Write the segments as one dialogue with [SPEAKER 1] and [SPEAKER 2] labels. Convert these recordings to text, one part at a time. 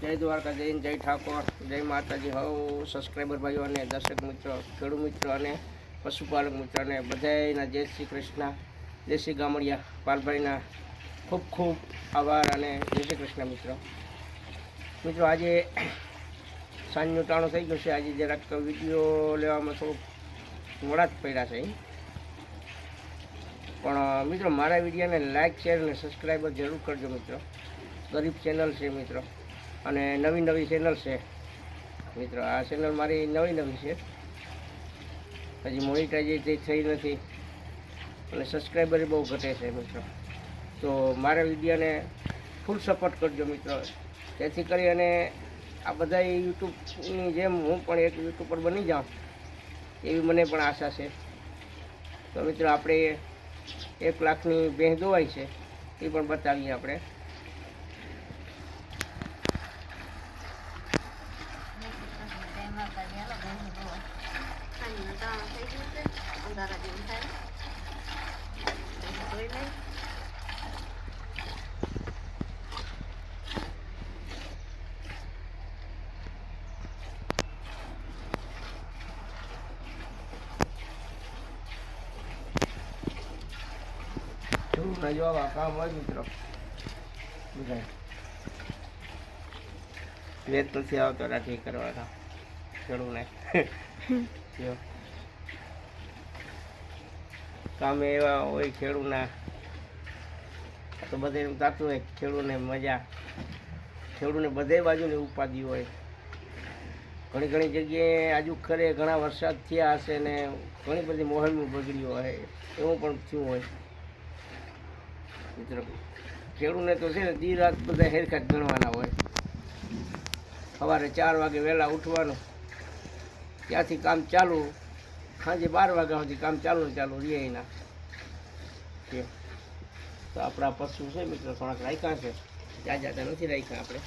[SPEAKER 1] જય દ્વારકા, જય જય ઠાકોર, જય માતાજી. હવ સબસ્ક્રાઈબર ભાઈઓ અને દર્શક મિત્રો, ખેડૂત મિત્રો અને પશુપાલક મિત્રો અને બધાના જય શ્રી કૃષ્ણ દેશી ગામડિયા, પાલભાઈના ખૂબ ખૂબ આભાર અને જય શ્રી કૃષ્ણ મિત્રો. મિત્રો, આજે સાંજનું ટાણું થઈ ગયું છે. આજે જરાક વીડિયો લેવામાં થોડુંક મોડા જ પડ્યા છે. પણ, મિત્રો, મારા વિડીયોને લાઇક શેર અને સબસ્ક્રાઈબર જરૂર કરજો, મિત્રો. ગરીબ ચેનલ છે, મિત્રો. અને નવી નવી ચેનલ છે. મિત્રો, આ ચેનલ મારી નવી નવી છે. હજી મોનિટાઇઝ થઈ નથી. અને સબસ્ક્રાઈબર બહુ ઘટે છે, મિત્રો. તો મારા વિડીયોને ફૂલ સપોર્ટ કરજો, મિત્રો. જેથી કરી અને આ બધા યુટ્યુબની જેમ હું પણ એક યુટ્યુબર બની જાઉં, એવી મને પણ આશા છે. તો મિત્રો, આપણે એક લાખની ભેંસ દોવાઈ છે, એ પણ બતાવીએ આપણે. ના જવાબ આ કામ હોય મિત્રો બધા વેત નથી આવતો રાખી કરવાના ખેડૂને જો કામે એવા હોય ખેડૂના, તો બધે એમ થતું હોય ખેડૂને મજા. ખેડૂને બધે બાજુની ઉપાધિ હોય. ઘણી ઘણી જગ્યાએ આજુ ખરે ઘણા વરસાદ થયા હશે ને ઘણી બધી મોહલમાં બગડ્યું હોય, એવું પણ થયું હોય. મિત્રો, ખેડૂને તો છે ને દી રાત બધા હેરખા જ ગણવાના હોય. સવારે ચાર વાગે વહેલા ઉઠવાનું, ત્યાંથી કામ ચાલુ સાંજે બાર વાગ્યા સુધી કામ ચાલુ ને ચાલુ રહીએ એના. તો આપણા પશુ છે મિત્રો, થોડાક રાખ્યા છે. જાતા નથી રાખ્યા આપણે.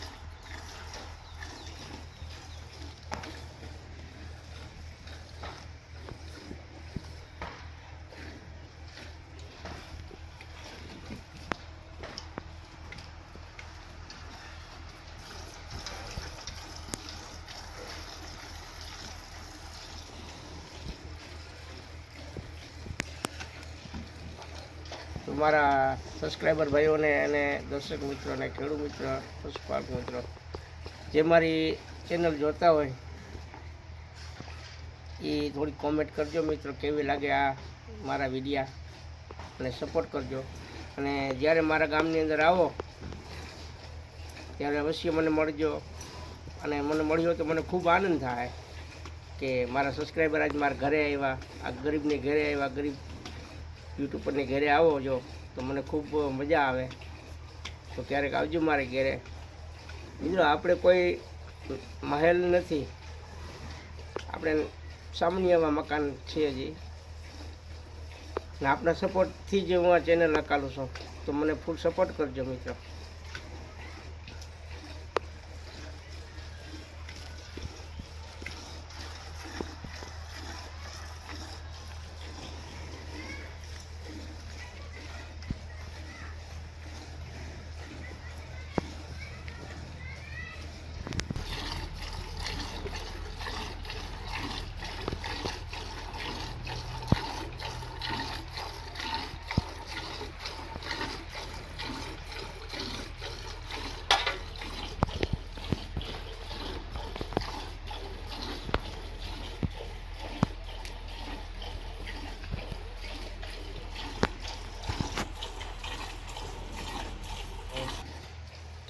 [SPEAKER 1] મારા સબસ્ક્રાઈબર ભાઈઓને અને દર્શક મિત્રોને, ખેડૂત મિત્ર, પશુપાલક મિત્રો, જે મારી ચેનલ જોતા હોય એ થોડી કોમેન્ટ કરજો મિત્રો, કેવી લાગે આ મારા વિડીયા અને સપોર્ટ કરજો. અને જ્યારે મારા ગામની અંદર આવો, ત્યારે અવશ્ય મને મળજો, અને મને મળ્યો તો મને ખૂબ આનંદ થાય કે મારા સબસ્ક્રાઈબર આજ મારા ઘરે આવ્યા, આ ગરીબને ઘરે આવ્યા, ગરીબ યુટ્યુબરની ઘરે આવો જો, તો મને ખૂબ મજા આવે. તો ક્યારેક આવજો મારે ઘરે. મિત્રો, આપણે કોઈ મહેલ નથી. આપણે સામાન્ય એવા મકાન છે જ ને આપણા સપોર્ટથી જ હું આ ચેનલ નકાલું છું. તો મને ફૂલ સપોર્ટ કરજો, મિત્રો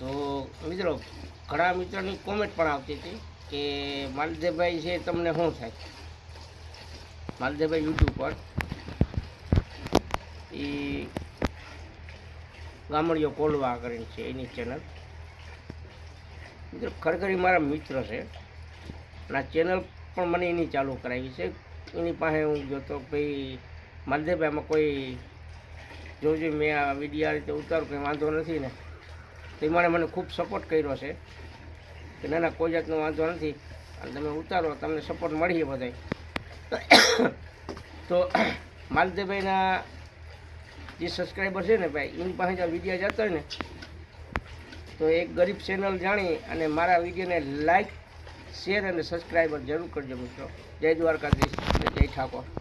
[SPEAKER 1] તો મિત્રો, ઘણા મિત્રોની કોમેન્ટ પણ આવતી હતી કે માલદેવભાઈ છે તમને શું થાય? માલદેવભાઈ યુટ્યુબ પર. એ ગામડીઓ કોલવા કરીને છે એની ચેનલ મિત્રો, ખરેખર મારા મિત્ર છે. અને આ ચેનલ પણ મને એની ચાલુ કરાવી છે. એની પાસે હું જોતો ભાઈ માલદેવભાઈમાં કોઈ જોજો મેં આ વીડિયો આ રીતે ઉતારું, કંઈ વાંધો નથી ને. તો એ મને ખૂબ સપોર્ટ કર્યો છે. કે ના ના, કોઈ જાતનો વાંધો નથી. અને તમે ઉતારો, તમને સપોર્ટ મળીએ બધાય. તો માલદેવભાઈના જે સબસ્ક્રાઈબર છે ને ભાઈ, એની પાસે જો વીડિયો જતો ને, તો એક ગરીબ ચેનલ જાણી અને મારા વિડીયોને લાઈક શેર અને સબસ્ક્રાઈબર જરૂર કરજો મિત્રો. જય દ્વારકાધીશ જય ઠાકોર.